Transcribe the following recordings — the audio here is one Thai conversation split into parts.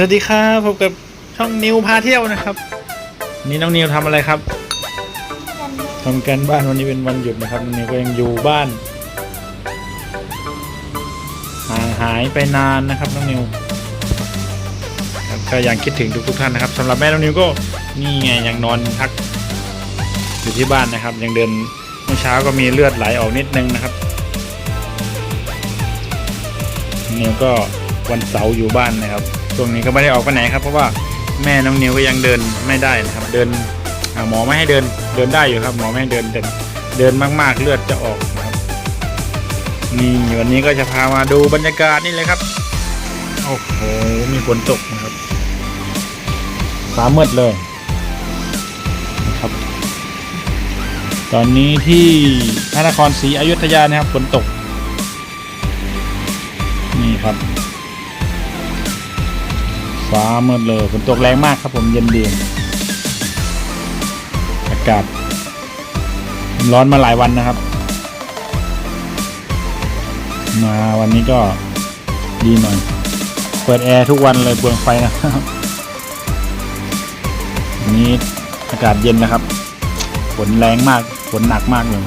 สวัสดีครับพบกับช่องนิวพาเที่ยวนะครับ นี่น้องนิวทำอะไรครับทำการบ้านวันนี้เป็นวันหยุดนะครับน้องนิวก็ยังอยู่บ้านห่างหายไปนานนะครับน้องนิวก็ยังคิดถึงทุกๆท่านนะครับสำหรับแม่น้องนิวก็นี่ไงยังนอนพักอยู่ที่บ้านนะครับ ยังเดินเมื่อเช้าก็มีเลือดไหลออกนิดนึงนะครับนิวก็วันเสาร์อยู่บ้านนะครับ ช่วงนี้ก็ไม่ได้ออกไปไหนครับ เพราะว่าแม่น้องนิวก็ยังเดินไม่ได้นะครับ เดินหมอไม่ให้เดินเดินได้อยู่ครับ หมอไม่ให้เดินแต่เดินมาก ๆเลือดจะออกนะครับนี่วันนี้ก็จะพามาดูบรรยากาศนี่เลยครับโอ้โหมีฝนตกนะครับฟ้ามืดเลยนะครับ ตอนนี้ที่พระนครศรีอยุธยานะครับฝนตกนี่ครับ ฟ้ามืดเลยฝนตกแรงมากครับผมเย็นดีอากาศร้อนมาหลายวันนะครับ มาวันนี้ก็ดีหน่อย เปิดแอร์ทุกวันเลยเปลืองไฟนะครับนนี้อากาศเย็นนะครับฝนแรงมากฝนหนักมากเลย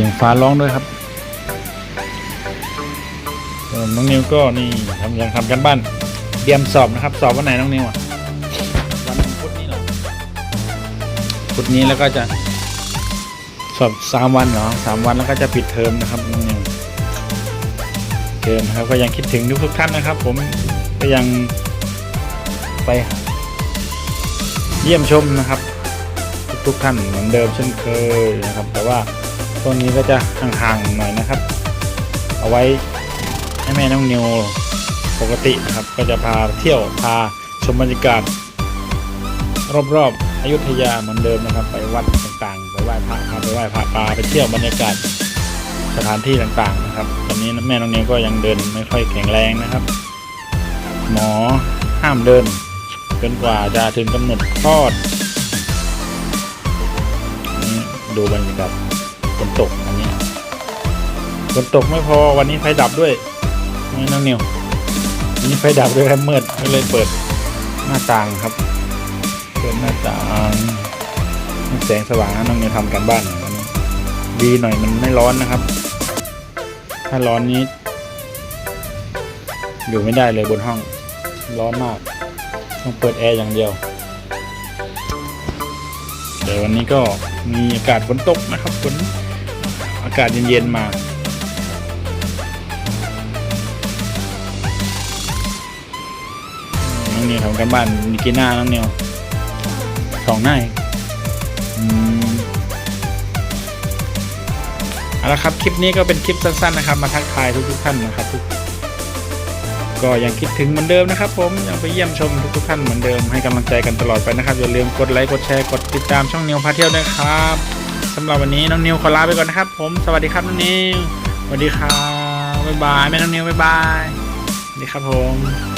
สียงฟ้าร้องด้วยครับน้องนิวก็นี่ทำยังทำกันบ้านเตรียมสอบนะครับ สอบวันไหนน้องนิวอะวันพุธนี้เหรอพุธนี้แล้วก็จะสอบสามวันเหรอสามวันแล้วก็จะปิดเทอมนะครับน้องนิวเทอมครับก็ยังคิดถึงทุกทุกท่านนะครับ ผมก็ยังไปเยี่ยมชมนะครับ ทุกท่านเหมือนเดิมเช่นเคยนะครับ แต่ว่า ช่วงนี้ก็จะห่างๆหน่อยนะครับ เอาไว้ให้แม่น้องนิวปกตินะครับ ก็จะพาเที่ยวพาชมบรรยากาศรอบๆอยุธยาเหมือนเดิมนะครับ ไปวัดต่างๆ ไปไหว้พระพาไปไหว้พระปลาไปเที่ยวบรรยากาศสถานที่ต่างๆนะครับ ตอนนี้แม่น้องนิวก็ยังเดินไม่ค่อยแข็งแรงนะครับ หมอห้ามเดินจนกว่าจะถึงกำหนดคลอดดูบรรยากาศ ฝนตกไม่พอวันนี้ไฟดับด้วยนี่น้องนิววันนี้ไฟดับด้วยครับมืดก็เลยเปิดหน้าต่างครับ เปิดหน้าต่างแสงสว่างนะน้องนิวทำกันบ้านวันนี้ดีหน่อยมันไม่ร้อนนะครับ ถ้าร้อนนี้ อยู่ไม่ได้เลยบนห้อง ร้อนมาก ต้องเปิดแอร์อย่างเดียวแต่วันนี้ก็มีอากาศฝนตกนะครับฝนอากาศเย็นๆมา น้องนิวทำกันบ้านมีกี่หน้าน้องนิวสองหน้าองอืมเอาละครับคลิปนี้ก็เป็นคลิปสั้นๆนะครับ มาทักทายทุกๆท่านนะครับทุกก็ยังคิดถึงเหมือนเดิมนะครับ ผมยังไปเยี่ยมชมทุกๆท่านเหมือนเดิมให้กำลังใจกันตลอดไปนะครับอย่าลืมกดไลค์กดแชร์กดติดตามช่องนิวพาเที่ยวด้วยครับสำหรับวันนี้น้องนิวขอลาไปก่อนนะครับ ผมสวัสดีครับน้องนิวสวัสดีครับบ๊ายบายแม่น้องนิวบ๊ายบายสวัสดีครับผม